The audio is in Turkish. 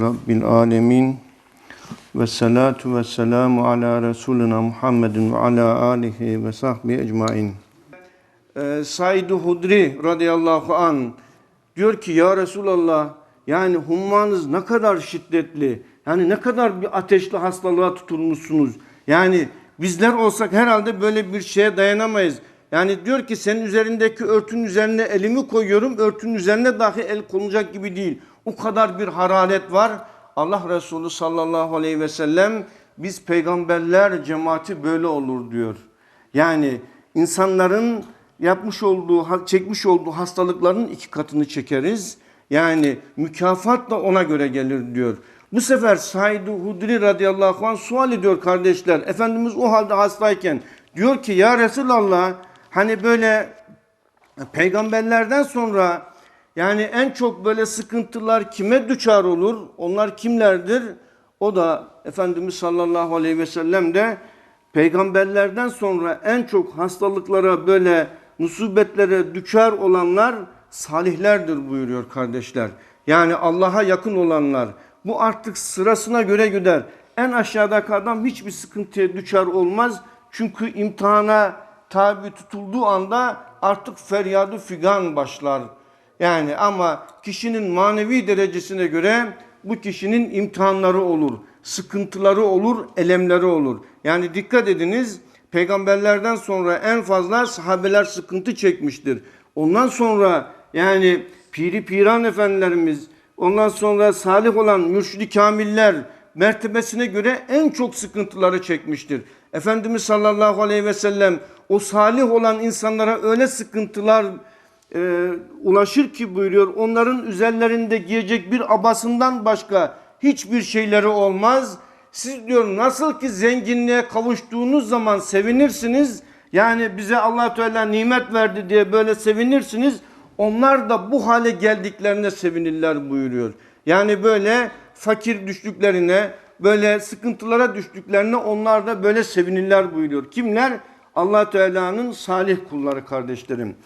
Rabbil alemin. Ve salatu ve selamu ala Resulina Muhammedin ve ala alihi ve sahbihi ecmain. Ee, Said-i Hudri radıyallahu an diyor ki ya Resulallah yani hummanız ne kadar şiddetli. Yani ne kadar bir ateşli hastalığa tutulmuşsunuz. Yani bizler olsak herhalde böyle bir şeye dayanamayız. Yani diyor ki senin üzerindeki örtünün üzerine elimi koyuyorum. Örtünün üzerine dahi el konacak gibi değil. O kadar bir hararet var. Allah Resulü sallallahu aleyhi ve sellem biz peygamberler cemaati böyle olur diyor. Yani insanların yapmış olduğu, çekmiş olduğu hastalıkların iki katını çekeriz. Yani mükafat da ona göre gelir diyor. Bu sefer Said-i Hudri radıyallahu anh sual ediyor kardeşler. Efendimiz o halde hastayken diyor ki ya Resulallah hani böyle peygamberlerden sonra yani en çok böyle sıkıntılar kime düçar olur? Onlar kimlerdir? O da Efendimiz sallallahu aleyhi ve sellem de peygamberlerden sonra en çok hastalıklara böyle musibetlere düçar olanlar salihlerdir buyuruyor kardeşler. Yani Allah'a yakın olanlar. Bu artık sırasına göre gider. En aşağıdaki adam hiçbir sıkıntıya düçar olmaz. Çünkü imtihana tabi tutulduğu anda artık feryadı figan başlar. Yani ama kişinin manevi derecesine göre bu kişinin imtihanları olur, sıkıntıları olur, elemleri olur. Yani dikkat ediniz peygamberlerden sonra en fazla sahabeler sıkıntı çekmiştir. Ondan sonra yani piri piran efendilerimiz, ondan sonra salih olan mürşidi kamiller mertebesine göre en çok sıkıntıları çekmiştir. Efendimiz sallallahu aleyhi ve sellem o salih olan insanlara öyle sıkıntılar e, ulaşır ki buyuruyor. Onların üzerlerinde giyecek bir abasından başka hiçbir şeyleri olmaz. Siz diyor nasıl ki zenginliğe kavuştuğunuz zaman sevinirsiniz. Yani bize allah Teala nimet verdi diye böyle sevinirsiniz. Onlar da bu hale geldiklerine sevinirler buyuruyor. Yani böyle fakir düştüklerine, böyle sıkıntılara düştüklerine onlar da böyle sevinirler buyuruyor. Kimler? allah Teala'nın salih kulları kardeşlerim.